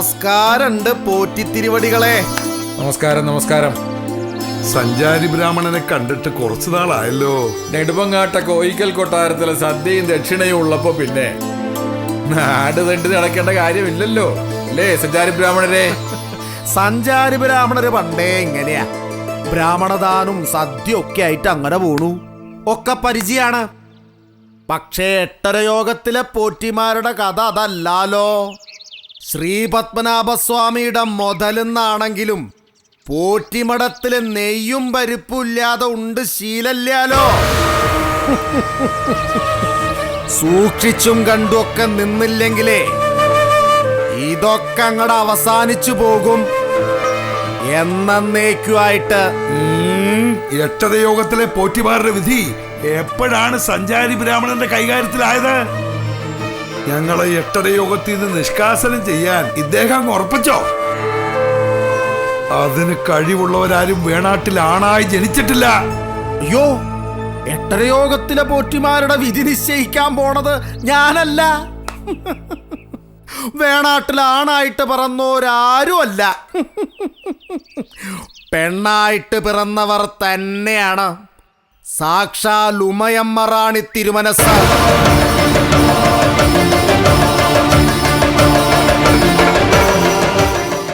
നമസ്കാരണ്ട് പോറ്റിത്തിരുവടികളെ നമസ്കാരം നമസ്കാരം. സഞ്ചാരി ബ്രാഹ്മണനെ കണ്ടിട്ട് കുറച്ചു നാളായല്ലോ. നെടുമങ്ങാട്ട കോയിക്കൽ കൊട്ടാരത്തിലെ സദ്യയും ദക്ഷിണയും ഉള്ളപ്പോ പിന്നെ. നാട് തണ്ടി നടക്കേണ്ട കാര്യമില്ലല്ലോ. അല്ലേ സഞ്ചാരി ബ്രാഹ്മണരെ? സഞ്ചാരി ബ്രാഹ്മണര് പണ്ടേ ഇങ്ങനെയാ. ബ്രാഹ്മണദാനും ഒക്കെ ആയിട്ട് അങ്ങനെ പോണു. ഒക്കെ പരിചയാണ്. പക്ഷേ എട്ടര യോഗത്തിലെ പോറ്റിമാരുടെ കഥ അതല്ലാലോ. ശ്രീപത്മനാഭസ്വാമിയുടെ മുതലെന്നാണെങ്കിലും പോറ്റിമഠത്തിൽ നെയ്യും പരിപ്പും ഇല്ലാതെ ഉണ്ട് ശീലല്ലാലോ സൂക്ഷിച്ചും കണ്ടുമൊക്കെ നിന്നില്ലെങ്കിലേ ഇതൊക്കെ അങ്ങടെ അവസാനിച്ചു പോകും. എന്നേക്കുമായിട്ട് എട്ടത എട്ടര യോഗത്തിലെ പോറ്റിമാരുടെ വിധി എപ്പോഴാണ് സഞ്ചാരി ബ്രാഹ്മണന്റെ കൈകാര്യത്തിലായത്? ഞങ്ങളെ എട്ടര യോഗത്തിൽ നിന്ന് നിഷ്കാസനം ചെയ്യാൻ ഇദ്ദേഹം ഉറപ്പിച്ചോ? അതിന് കഴിവുള്ളവരാരും വേണാട്ടിൽ ആണായി ജനിച്ചിട്ടില്ല. അയ്യോ എട്ടരയോഗത്തിലെ പോറ്റിമാരുടെ വിധി നിശ്ചയിക്കാൻ പോണത് ഞാനല്ല. വേണാട്ടിൽ ആണായിട്ട് പിറന്നോരാരുമല്ല പെണ്ണായിട്ട് പിറന്നവർ തന്നെയാണ്. സാക്ഷാൽ ഉമയമ്മറാണി തിരുമനസ്.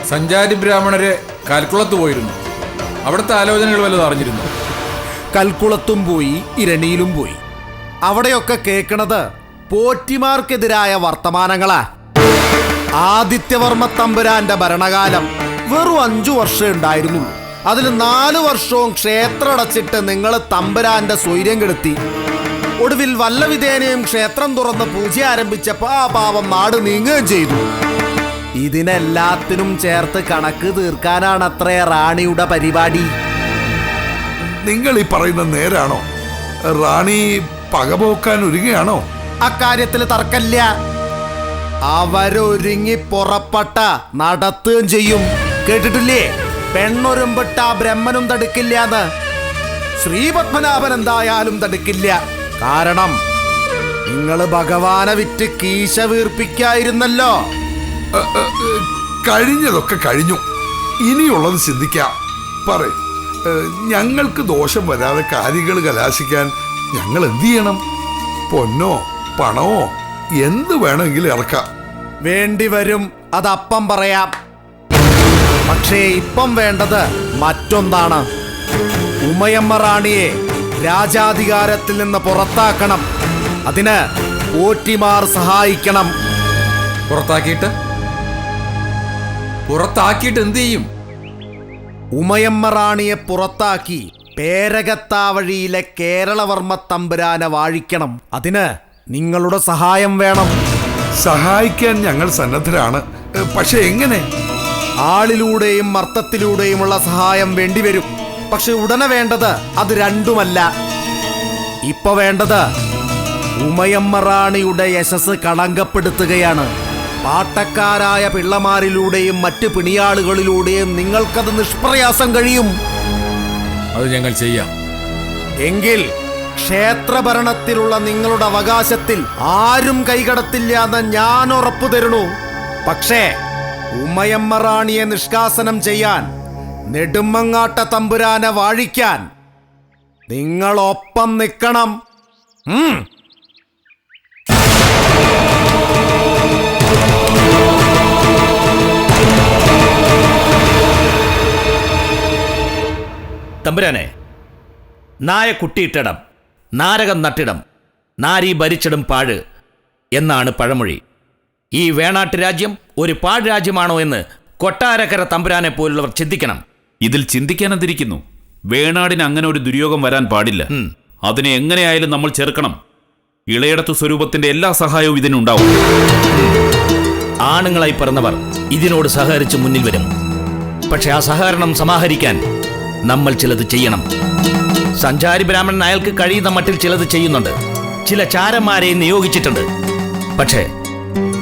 സഞ്ചാരി ബ്രാഹ്മണരെ കൽക്കുളത്ത് പോയിരുന്നു. അവിടുത്തെ ആലോചനകൾ വല്ലതും അറിഞ്ഞിരുന്നു? കൽക്കുളത്തും പോയി ഇരണിയിലും പോയി. അവിടെയൊക്കെ കേൾക്കണത് പോറ്റിമാർക്കെതിരായ വർത്തമാനങ്ങളാ. ആദിത്യവർമ്മ തമ്പുരാന്റെ ഭരണകാലം വെറും അഞ്ചു വർഷം ഉണ്ടായിരുന്നുള്ളൂ. അതിൽ നാലു വർഷവും ക്ഷേത്രം അടച്ചിട്ട് നിങ്ങൾ തമ്പുരാന്റെ സ്വൈര്യം കെടുത്തി. ഒടുവിൽ വല്ലവിധേനയും ക്ഷേത്രം തുറന്ന് പൂജ ആരംഭിച്ചപ്പോ ആ പാവം നാട് നീങ്ങുകയും ചെയ്തു. ഇതിനെല്ലാത്തിനും ചേർത്ത് കണക്ക് തീർക്കാനാണത്രേ റാണിയുടെ പരിപാടി. നിങ്ങൾ ഈ പറയുന്ന നേരാണോ? റാണി പകപോക്കാൻ ഒരുങ്ങുകയാണോ? അക്കാര്യത്തിൽ തർക്കല്ല അവരൊരുങ്ങി പുറപ്പെട്ട നടത്തുകയും ചെയ്യും. കേട്ടിട്ടില്ലേ? പെണ്ണൊരുമ്പിട്ട ബ്രഹ്മനും തടുക്കില്ല എന്ന്. ശ്രീപത്മനാഭൻ എന്തായാലും തടുക്കില്ല. കാരണം നിങ്ങൾ ഭഗവാനെ വിറ്റ് കീശ വീർപ്പിക്കായിരുന്നല്ലോ. കഴിഞ്ഞതൊക്കെ കഴിഞ്ഞു. ഇനിയുള്ളത് ചിന്തിക്കാം. പറ ഞങ്ങൾക്ക് ദോഷം വരാതെ കാര്യങ്ങൾ കലാശിക്കാൻ ഞങ്ങൾ എന്ത് ചെയ്യണം? പൊന്നോ പണമോ എന്ത് വേണമെങ്കിലും ഇറക്കാം. വേണ്ടി വരും അതപ്പം പറയാം. പക്ഷേ ഇപ്പം വേണ്ടത് മറ്റൊന്നാണ്. ഉമയമ്മ റാണിയെ രാജാധികാരത്തിൽ നിന്ന് പുറത്താക്കണം. അതിന് പോറ്റിമാർ സഹായിക്കണം. പുറത്താക്കിയിട്ട്? പുറത്താക്കിയിട്ട് എന്ത് ചെയ്യും? ഉമയമ്മ റാണിയെ പുറത്താക്കി പേരകത്താവഴിയിലെ കേരളവർമ്മ തമ്പുരാനെ വാഴിക്കണം. അതിന് നിങ്ങളുടെ സഹായം വേണം. സഹായിക്കാൻ ഞങ്ങൾ സന്നദ്ധരാണ്. പക്ഷെ എങ്ങനെ? ആളിലൂടെയും മർത്തത്തിലൂടെയുമുള്ള സഹായം വേണ്ടിവരും. പക്ഷെ ഉടനെ വേണ്ടത് അത് രണ്ടുമല്ല. ഇപ്പൊ വേണ്ടത് ഉമയമ്മ റാണിയുടെ യശസ് കളങ്കപ്പെടുത്തുകയാണ്. പാട്ടക്കാരായ പിള്ളമാരിലൂടെയും മറ്റ് പിണിയാളുകളിലൂടെയും നിങ്ങൾക്കത് നിഷ്പ്രയാസം കഴിയും. അത് ഞങ്ങൾ ചെയ്യാം. എങ്കിൽ ക്ഷേത്രഭരണത്തിലുള്ള നിങ്ങളുടെ അവകാശത്തിൽ ആരും കൈകടത്തില്ല എന്ന് ഞാൻ ഉറപ്പു തരുന്നു പക്ഷേ ഉമയമ്മ റാണിയെ നിഷ്കാസനം ചെയ്യാൻ നെടുമങ്ങാട്ട തമ്പുരാനെ വാഴിക്കാൻ നിങ്ങളൊപ്പം നിൽക്കണം. തമ്പുരാനെ നായ കുട്ടിയിട്ടിടം നാരകം നട്ടിടം നാരി ഭരിച്ചിടും പാഴ് എന്നാണ് പഴമൊഴി. ഈ വേണാട്ട് രാജ്യം ഒരു പാഴ് രാജ്യമാണോ എന്ന് കൊട്ടാരക്കര തമ്പുരാനെ പോലുള്ളവർ ചിന്തിക്കണം. ഇതിൽ ചിന്തിക്കാനെന്തിരിക്കുന്നു വേണാടിന് അങ്ങനെ ഒരു ദുര്യോഗം വരാൻ പാടില്ല. അതിനെ എങ്ങനെയായാലും നമ്മൾ ചെറുക്കണം. ഇളയടത്തു സ്വരൂപത്തിന്റെ എല്ലാ സഹായവും ഇതിനുണ്ടാവും. ആണുങ്ങളായി പറഞ്ഞവർ ഇതിനോട് സഹകരിച്ച് മുന്നിൽ വരും. പക്ഷെ ആ സഹകരണം സമാഹരിക്കാൻ നമ്മൾ ചിലത് ചെയ്യണം. സഞ്ചാരി ബ്രാഹ്മണൻ അയാൾക്ക് കഴിയുന്ന മട്ടിൽ ചിലത് ചെയ്യുന്നുണ്ട്. ചില ചാരന്മാരെ നിയോഗിച്ചിട്ടുണ്ട്. പക്ഷേ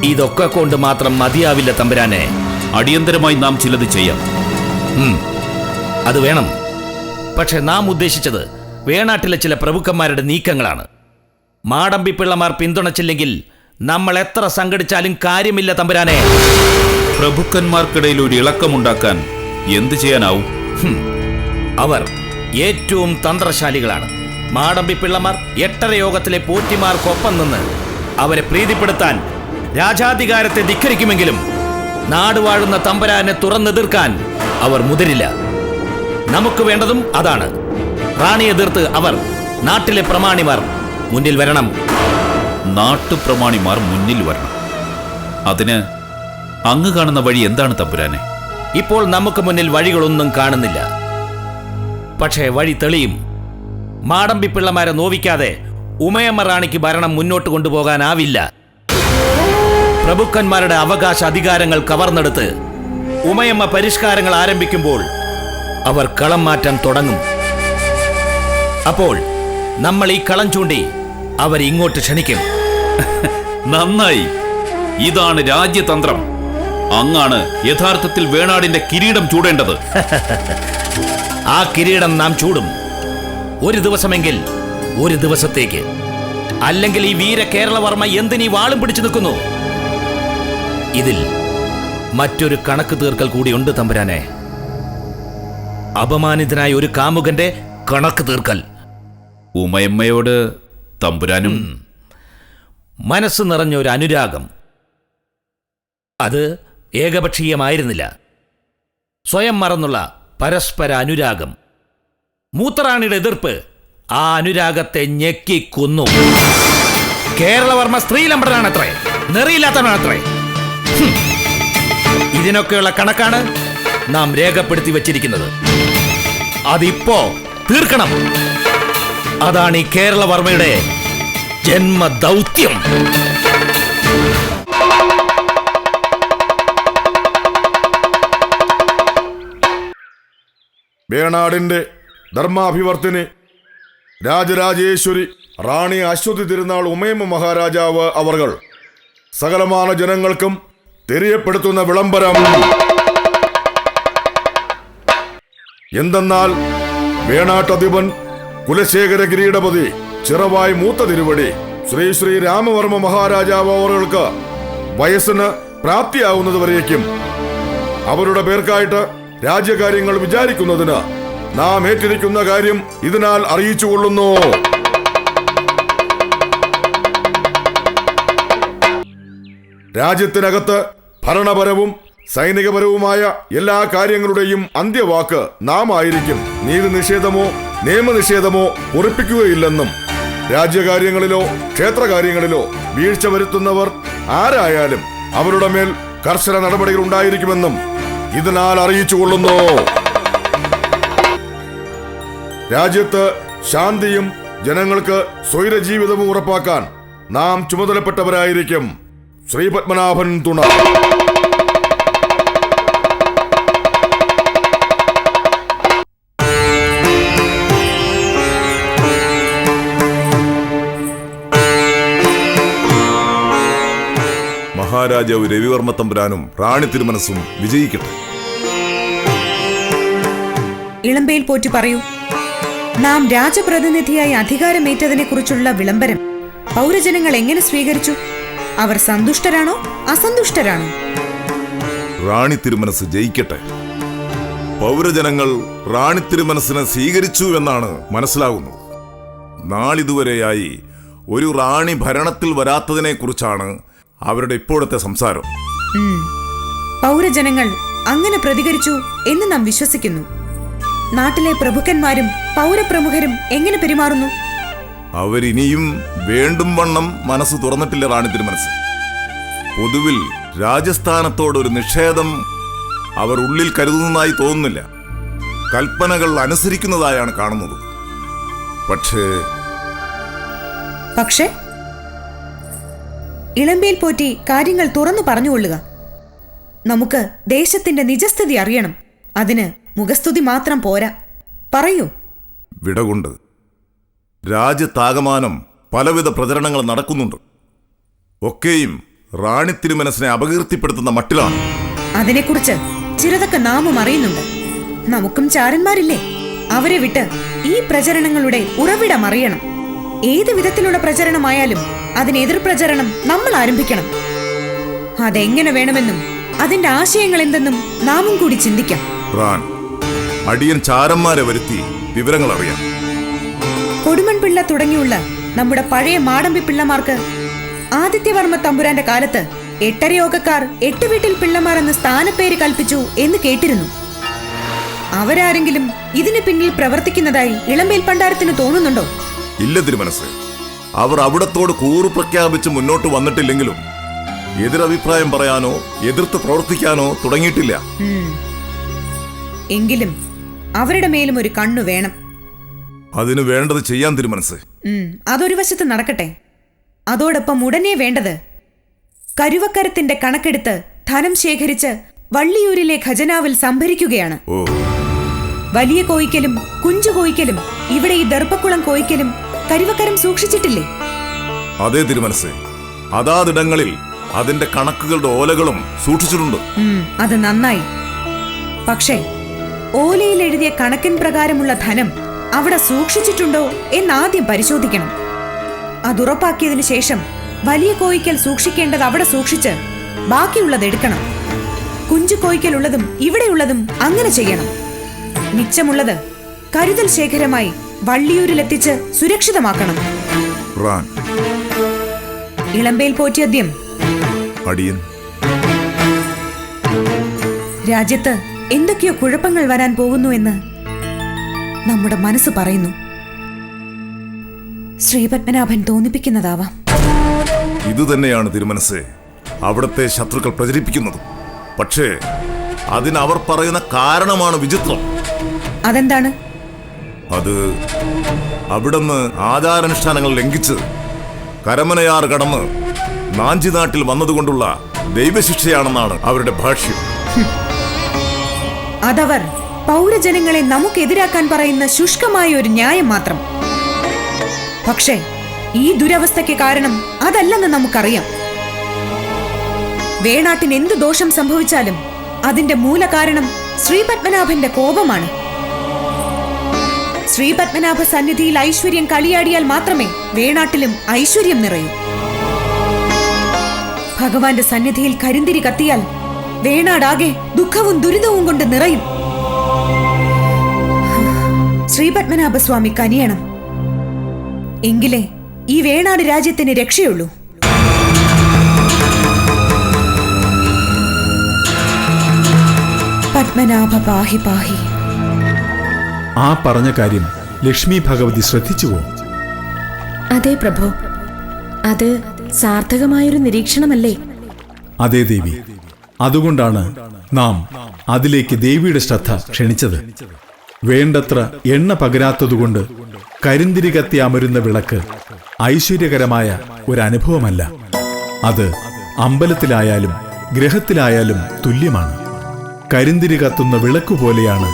ഇതൊക്കെ കൊണ്ട് മാത്രം മതിയാവില്ല തമ്പുരാനെ. അടിയന്തരമായി നാം ചിലത് ചെയ്യാം. അത് വേണം. പക്ഷെ നാം ഉദ്ദേശിച്ചത് വേണാട്ടിലെ ചില പ്രഭുക്കന്മാരുടെ നീക്കങ്ങളാണ്. മാടമ്പി പിള്ളമാർ പിന്തുണച്ചില്ലെങ്കിൽ നമ്മൾ എത്ര സംഘടിച്ചാലും കാര്യമില്ല തമ്പുരാനെ. പ്രഭുക്കന്മാർക്കിടയിൽ ഒരു ഇളക്കമുണ്ടാക്കാൻ എന്ത് ചെയ്യാനാവും? അവർ ഏറ്റവും തന്ത്രശാലികളാണ്. മാടമ്പി പിള്ളമാർ എട്ടര യോഗത്തിലെ പോറ്റിമാർക്കൊപ്പം നിന്ന് അവരെ പ്രീതിപ്പെടുത്താൻ രാജാധികാരത്തെ ധിക്കരിക്കുമെങ്കിലും നാടുവാഴുന്ന തമ്പരാനെ തുറന്നെതിർക്കാൻ അവർ മുതിരില്ല. നമുക്ക് വേണ്ടതും അതാണ്. റാണിയെ എതിർത്ത് അവർ നാട്ടിലെ പ്രമാണിമാർ മുന്നിൽ വരണം. നാട്ടുപ്രമാണിമാർ മുന്നിൽ വരണം. അതിന് അങ്ങ് കാണുന്ന വഴി എന്താണ് തമ്പുരാനെ? ഇപ്പോൾ നമുക്ക് മുന്നിൽ വഴികളൊന്നും കാണുന്നില്ല. പക്ഷേ വഴി തെളിയും. മാടമ്പി പിള്ളമാരെ നോവിക്കാതെ ഉമയമ്മ റാണിക്ക് ഭരണം മുന്നോട്ട് കൊണ്ടുപോകാനാവില്ല. പ്രഭുക്കന്മാരുടെ അവകാശ അധികാരങ്ങൾ കവർന്നെടുത്ത് ഉമയമ്മ പരിഷ്കാരങ്ങൾ ആരംഭിക്കുമ്പോൾ അവർ കളം മാറ്റാൻ തുടങ്ങും. അപ്പോൾ നമ്മൾ ഈ കളം ചൂണ്ടി അവർ ഇങ്ങോട്ട് ക്ഷണിക്കും. നന്നായി. ഇതാണ് രാജ്യതന്ത്രം. അങ്ങാണ് യഥാർത്ഥത്തിൽ വേണാടിന്റെ കിരീടം ചൂടേണ്ടത്. ആ കിരീടം നാം ചൂടും. ഒരു ദിവസമെങ്കിൽ ഒരു ദിവസത്തേക്ക്. അല്ലെങ്കിൽ ഈ വീര കേരളവർമ്മ എന്തിനീ വാളും പിടിച്ചു നിൽക്കുന്നു? ഇതിൽ മറ്റൊരു കണക്ക് തീർക്കൽ കൂടിയുണ്ട് തമ്പുരാനെ. അപമാനിതനായ ഒരു കാമുകന്റെ കണക്ക് തീർക്കൽ. ഉമയമ്മയോട് തമ്പുരാനും മനസ്സ് നിറഞ്ഞ ഒരു അനുരാഗം. അത് ഏകപക്ഷീയമായിരുന്നില്ല. സ്വയം മറന്നുള്ള പരസ്പര അനുരാഗം. മൂത്തറാണിയുടെ എതിർപ്പ് ആ അനുരാഗത്തെ ഞെക്കിക്കുന്നു. കേരളവർമ്മ സ്ത്രീലമ്പടനാണത്രേ നെറിയില്ലാത്തവനാണത്രേ. ഇതിനൊക്കെയുള്ള കണക്കാണ് നാം രേഖപ്പെടുത്തി വച്ചിരിക്കുന്നത്. അതിപ്പോ തീർക്കണം. അതാണ് ഈ കേരളവർമ്മയുടെ ജന്മദൗത്യം. വേണാടിന്റെ ധർമാഭിവർത്തിന് രാജരാജേശ്വരി റാണി അശ്വതി തിരുനാൾ ഉമയമ മഹാരാജാവ് അവർ സകലമാന ജനങ്ങൾക്കും തെരിയപ്പെടുത്തുന്ന വിളംബരം. എന്തെന്നാൽ വേണാട്ടധിപൻ കുലശേഖര കിരീടപതി ചിറവായി മൂത്ത തിരുവടി ശ്രീ ശ്രീ രാമവർമ്മ മഹാരാജാവ് അവർക്ക് വയസ്സിന് പ്രാപ്തിയാവുന്നതുവരേക്കും അവരുടെ പേർക്കായിട്ട് രാജ്യകാര്യങ്ങൾ വിചാരിക്കുന്നതിന് നാം ഏറ്റിരിക്കുന്ന കാര്യം ഇതിനാൽ അറിയിച്ചുകൊള്ളുന്നു രാജ്യത്തിനകത്ത് ഭരണപരവും സൈനികപരവുമായ എല്ലാ കാര്യങ്ങളുടെയും അന്ത്യവാക്ക് നാം ആയിരിക്കും നീതി നിഷേധമോ നിയമനിഷേധമോ ഉറപ്പിക്കുകയില്ലെന്നും രാജ്യകാര്യങ്ങളിലോ ക്ഷേത്രകാര്യങ്ങളിലോ വീഴ്ച വരുത്തുന്നവർ ആരായാലും അവരുടെ മേൽ കർശന നടപടികൾ ഉണ്ടായിരിക്കുമെന്നും ഇതിനാൽ അറിയിച്ചുകൊള്ളുന്നു. രാജ്യത്ത് ശാന്തിയും ജനങ്ങൾക്ക് സ്വൈരജീവിതവും ഉറപ്പാക്കാൻ നാം ചുമതലപ്പെട്ടവരായിരിക്കും. ശ്രീപത്മനാഭൻ തുണ. മഹാരാജാവ് രവിവർമ്മ തമ്പുരാനും റാണി തിരുമനസും വിജയിക്കട്ടെ. ഇളമ്പയിൽ പോറ്റി പറയൂ. നാം രാജപ്രതിനിധിയായി അധികാരമേറ്റതിനെ കുറിച്ചുള്ള വിളംബരം പൗരജനങ്ങൾ എങ്ങനെ സ്വീകരിച്ചു? അവർ സന്തുഷ്ടരാണോ? അസന്തുഷ്ടരാണോ? റാണി തിരുമനസ് ജയിക്കട്ടെ. പൗരജനങ്ങൾ റാണി തിരുമനസിനെ സ്വീകരിച്ചു എന്നാണ് മനസ്സിലാകുന്നത്. നാളിതുവരെയായി ഒരു റാണി ഭരണത്തിൽ വരാത്തതിനെ കുറിച്ചാണ് അവരുടെ ഇപ്പോഴത്തെ സംസാരം. പൗരജനങ്ങൾ അങ്ങനെ പ്രതികരിച്ചു എന്ന് നാം വിശ്വസിക്കുന്നു. നാട്ടിലെ പ്രഭുക്കന്മാരും പൗരപ്രമുഖരും എങ്ങനെ പെരുമാറുന്നു? അവരിനിയും വേണ്ടും വണ്ണം മനസ്സ് തുറന്നിട്ടില്ല റാണി തിരുമനസ് പൊതുവിൽ രാജസ്ഥാനത്തോട് ഒരു നിഷേധം അവർ ഉള്ളിൽ കരുതുന്നതായി തോന്നുന്നില്ല. കൽപ്പനകൾ അനുസരിക്കുന്നതായാണ് കാണുന്നത്. പക്ഷേ പക്ഷേ ഇളമ്പയിൽ പോറ്റി കാര്യങ്ങൾ തുറന്നു പറഞ്ഞുകൊള്ളുക. നമുക്ക് ദേശത്തിന്റെ നിജസ്ഥിതി അറിയണം. അതിന് മുഖസ്തുതി മാത്രം പോരാ. പറയൂ. വിടകൊണ്ട്. രാജ്യത്താകമാനം പലവിധ പ്രചരണങ്ങൾ നടക്കുന്നുണ്ട്. ഒക്കെയും റാണി തിരുമനസിനെ അപകീർത്തിപ്പെടുത്തുന്ന മട്ടിലാണ്. അതിനെക്കുറിച്ച് ചിലതൊക്കെ നാമും അറിയുന്നുണ്ട്. നമുക്കും ചാരന്മാരില്ലേ? അവരെ വിട്ട് ഈ പ്രചരണങ്ങളുടെ ഉറവിടം അറിയണം. ഏത് വിധത്തിലുള്ള പ്രചരണമായാലും അതിന് എതിർപ്രചരണം നമ്മൾ ആരംഭിക്കണം. അതെങ്ങനെ വേണമെന്നും അതിന്റെ ആശയങ്ങൾ എന്തെന്നും നാമും കൂടി ചിന്തിക്കാം. റാൻ അടിയൻ ചാരന്മാരെ വരുത്തി വിവരങ്ങൾ അറിയാം. കൊടുമൺ പിള്ള തുടങ്ങിയുള്ള നമ്മുടെ പഴയ മാടമ്പി പിള്ളമാർക്ക് ആദിത്യവർമ്മ തമ്പുരാന്റെ കാലത്ത് എട്ടരയോഗക്കാർ എട്ട് വീട്ടിൽ പിള്ളമാർ എന്ന സ്ഥാനപ്പേര് കൽപ്പിച്ചു എന്ന് കേട്ടിരുന്നു. അവരാരെങ്കിലും ഇതിന് പിന്നിൽ പ്രവർത്തിക്കുന്നതായി ഇളമ്പേൽ പണ്ടാരത്തിന് തോന്നുന്നുണ്ടോ? ഇല്ല തിരുമനസ്. അവർ അവിടത്തോട് കൂറു പ്രഖ്യാപിച്ച് മുന്നോട്ട് വന്നിട്ടില്ലെങ്കിലും എതിരഭിപ്രായം പറയാനോ എതിർത്ത് പ്രവർത്തിക്കാനോ തുടങ്ങിയിട്ടില്ല. എങ്കിലും അവരുടെ മേലും ഒരു കണ്ണു വേണം. അതിന് വേണ്ടത് ചെയ്യാൻ തിരുമനസ്. അതൊരു വശത്ത് നടക്കട്ടെ. അതോടൊപ്പം ഉടനെ വേണ്ടത് കരുവക്കരത്തിന്റെ കണക്കെടുത്ത് ധനം ശേഖരിച്ച് വള്ളിയൂരിലെ ഖജനാവിൽ സംഭരിക്കുകയാണ്. വലിയ കോയിക്കലും കുഞ്ചു കോയിക്കലും ഇവിടെ ഈ ദർഭക്കുളം കോയിക്കലും കരുവക്കരം സൂക്ഷിച്ചിട്ടില്ലേ? അതേ തിരുമനസ് അതാതിടങ്ങളിൽ അതിന്റെ കണക്കുകളുടെ ഓലകളും സൂക്ഷിച്ചിട്ടുണ്ട്. അത് നന്നായി. പക്ഷേ ഓലയിൽ എഴുതിയ കണക്കിൻ പ്രകാരമുള്ള ധനം അവിടെ സൂക്ഷിച്ചിട്ടുണ്ടോ എന്ന് ആദ്യം പരിശോധിക്കണം. അതുറപ്പാക്കിയതിനു ശേഷം വലിയ കോയിക്കൽ സൂക്ഷിക്കേണ്ടത് അവിടെ സൂക്ഷിച്ച് ബാക്കിയുള്ളത് എടുക്കണം. കുഞ്ചു കോയിക്കലുള്ളതും ഇവിടെയുള്ളതും അങ്ങനെ ചെയ്യണം. മിച്ചമുള്ളത് കരുതൽ ശേഖരമായി വള്ളിയൂരിലെത്തിച്ച് സുരക്ഷിതമാക്കണം. റാൻ. ഇളമ്പേൽ പോറ്റിയദ്യം അടിയൻ. രാജ്യത്ത് എന്തൊക്കെയോ കുഴപ്പങ്ങൾ വരാൻ പോകുന്നു എന്ന് നമ്മുടെ മനസ്സ് പറയുന്നു. ശ്രീപത്മനാഭൻ തോന്നിപ്പിക്കുന്നതാവാം. ഇത് തന്നെയാണ് തിരുമനസ് അവിടുത്തെ ശത്രുക്കൾ പ്രചരിപ്പിക്കുന്നത്. പക്ഷേ അതിനവർ പറയുന്ന കാരണമാണ് വിചിത്രം. അതെന്താണ്? അത് അവിടുന്ന് ആചാരാനുഷ്ഠാനങ്ങൾ ലംഘിച്ച് കരമനയാർ കടന്ന് നാഞ്ചി നാട്ടിൽ വന്നതുകൊണ്ടുള്ള ദൈവശിക്ഷയാണെന്നാണ് അവരുടെ ഭാഷ്യം. അതവർ പൗരജനങ്ങളെ നമുക്കെതിരാക്കാൻ പറയുന്ന ശുഷ്കമായ ഒരു ന്യായം മാത്രം. പക്ഷേ ഈ ദുരവസ്ഥയ്ക്ക് കാരണം അതല്ലെന്ന് നമുക്കറിയാം. വേണാട്ടിന് എന്ത് ദോഷം സംഭവിച്ചാലും അതിന്റെ മൂലകാരണം ശ്രീപത്മനാഭന്റെ കോപമാണ്. ശ്രീപത്മനാഭ സന്നിധിയിൽ ഐശ്വര്യം കളിയാടിയാൽ മാത്രമേ വേണാട്ടിലും ഐശ്വര്യം നിറയൂ. ഭഗവാന്റെ സന്നിധിയിൽ കരിന്തിരി കത്തിയാൽ വേണാടാകെ ദുഃഖവും ദുരിതവും കൊണ്ട് നിറയും. ശ്രീപത്മനാഭസ്വാമി കനിയണം. എങ്കിലേ ഈ വേണാട് രാജ്യത്തിന് രക്ഷയുള്ളൂ. പത്മനാഭ പാഹി പാഹി. ആ പറഞ്ഞ കാര്യം ലക്ഷ്മി ഭഗവതി ശ്രദ്ധിച്ചുവോ? അതെ പ്രഭു. അത് സാർത്ഥകമായൊരു നിരീക്ഷണമല്ലേ? അതെ ദേവി. അതുകൊണ്ടാണ് നാം അതിലേക്ക് ദേവിയുടെ ശ്രദ്ധ ക്ഷണിച്ചത്. വേണ്ടത്ര എണ്ണ പകരാത്തതുകൊണ്ട് കരിന്തിരി കത്തി അമരുന്ന വിളക്ക് ഐശ്വര്യകരമായ ഒരു അനുഭവമല്ല അത് അമ്പലത്തിലായാലും ഗ്രഹത്തിലായാലും തുല്യമാണ്. കരിന്തിരി കത്തുന്ന വിളക്ക് പോലെയാണ്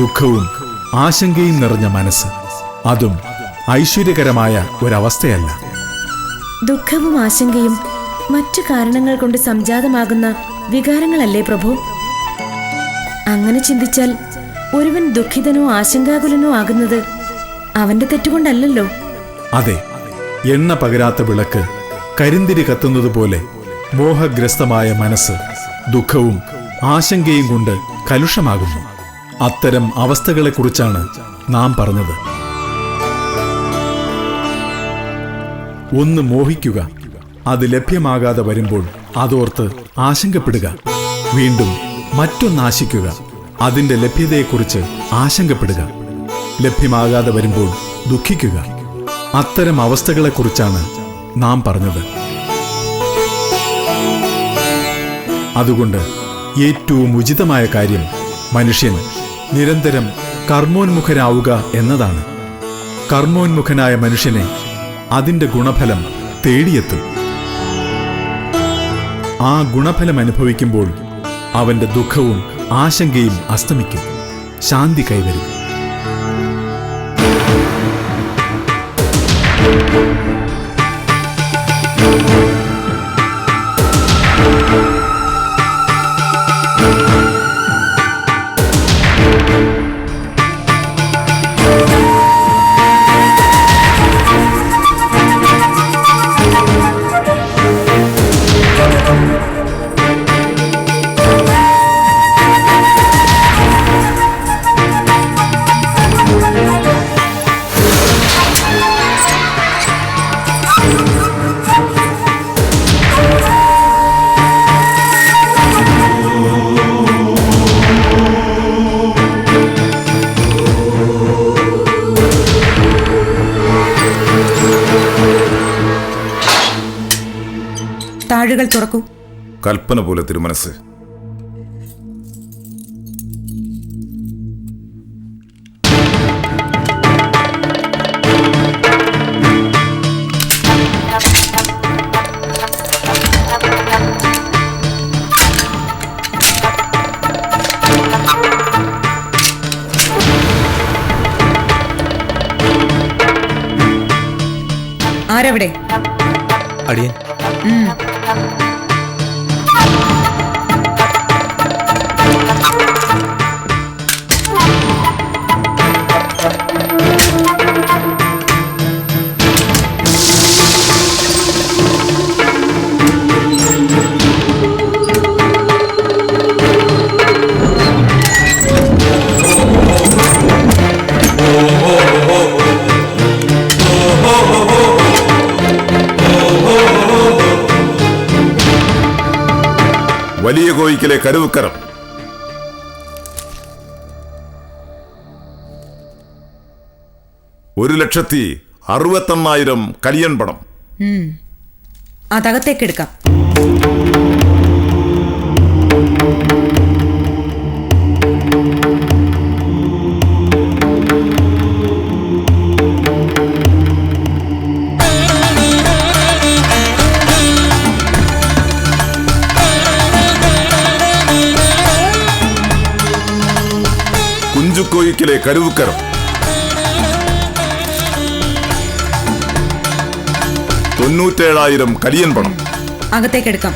ദുഃഖവും ആശങ്കയും നിറഞ്ഞ മനസ്സ്. അതും ഐശ്വര്യകരമായ ഒരവസ്ഥയല്ല. ദുഃഖവും ആശങ്കയും മറ്റു കാരണങ്ങൾ കൊണ്ട് സംജാതമാകുന്ന വികാരങ്ങളല്ലേ പ്രഭു? അങ്ങനെ ചിന്തിച്ചാൽ ഒരുവൻ ദുഃഖിതനോ ആശങ്കാകുലനോ ആകുന്നത് അവന്റെ തെറ്റുകൊണ്ടല്ലല്ലോ. അതെ എണ്ണ പകരാത്ത വിളക്ക് കരിന്തിരി കത്തുന്നത് പോലെ മോഹഗ്രസ്തമായ മനസ്സ് ദുഃഖവും ആശങ്കയും കൊണ്ട് കലുഷമാകുന്നു. അത്തരം അവസ്ഥകളെക്കുറിച്ചാണ് നാം പറഞ്ഞത്. ഒന്ന് മോഹിക്കുക. അത് ലഭ്യമാകാതെ വരുമ്പോൾ അതോർത്ത് ആശങ്കപ്പെടുക. വീണ്ടും മറ്റൊന്നാശിക്കുക അതിന്റെ ലഭ്യതയെക്കുറിച്ച് ആശങ്കപ്പെടുക. ലഭ്യമാകാതെ വരുമ്പോൾ ദുഃഖിക്കുക. അത്തരം അവസ്ഥകളെക്കുറിച്ചാണ് നാം പറഞ്ഞത്. അതുകൊണ്ട് ഏറ്റവും ഉചിതമായ കാര്യം മനുഷ്യൻ നിരന്തരം കർമ്മോന്മുഖനാവുക എന്നതാണ്. കർമ്മോന്മുഖനായ മനുഷ്യനെ അതിന്റെ ഗുണഫലം തേടിയെത്തും. ആ ഗുണഫലം അനുഭവിക്കുമ്പോൾ അവന്റെ ദുഃഖവും ആശങ്കയും അസ്തമിക്കും. ശാന്തി കൈവരും. താഴുകൾ തുറക്കൂ. കൽപ്പന പോലെ തിരുമനസ് ആരവിടെ? അടിയൻ. Bye. വലിയ കോയിക്കിലെ കരുവുക്കരം. ഒരു ലക്ഷത്തി അറുപത്തെണ്ണായിരം കലിയൻ പണം. അതകത്തേക്കെടുക്കാം കുഞ്ചുക്കോയിക്കിലെ കരുവുക്കരം തൊണ്ണൂറ്റേഴായിരം കലിയൻ പണം അകത്തേക്കെടുക്കാം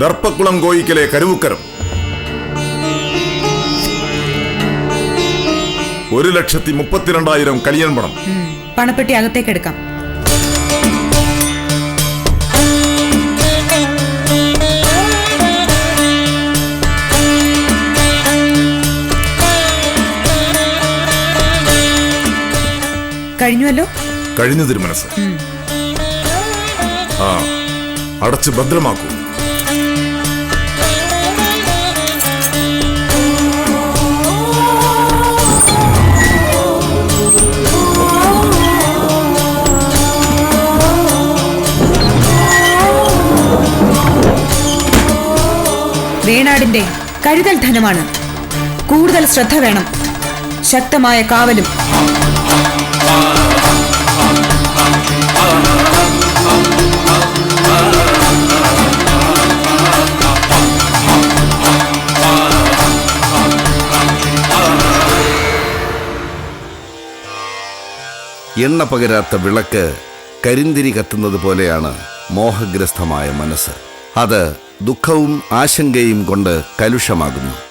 ദർപ്പക്കുളം കോയിക്കിലെ കരുവുക്കരം ഒരു ലക്ഷത്തി മുപ്പത്തിരണ്ടായിരം കലിയൻ പണം. പണപ്പെട്ടി അകത്തേക്ക് എടുക്കാം. കഴിഞ്ഞുവല്ലോ? കഴിഞ്ഞു തിരുമനസ് ആ അടച്ച് ഭദ്രമാക്കൂ. വേണാടിന്റെ കരുതൽ ധനമാണ്. കൂടുതൽ ശ്രദ്ധ വേണം. ശക്തമായ കാവലും. എണ്ണ പകരാത്ത വിളക്ക് കരിന്തിരി കത്തുന്നത് പോലെയാണ് മോഹഗ്രസ്തമായ മനസ്സ്. അത് ദുഃഖവും ആശങ്കയും കൊണ്ട് കലുഷമാകുന്നു.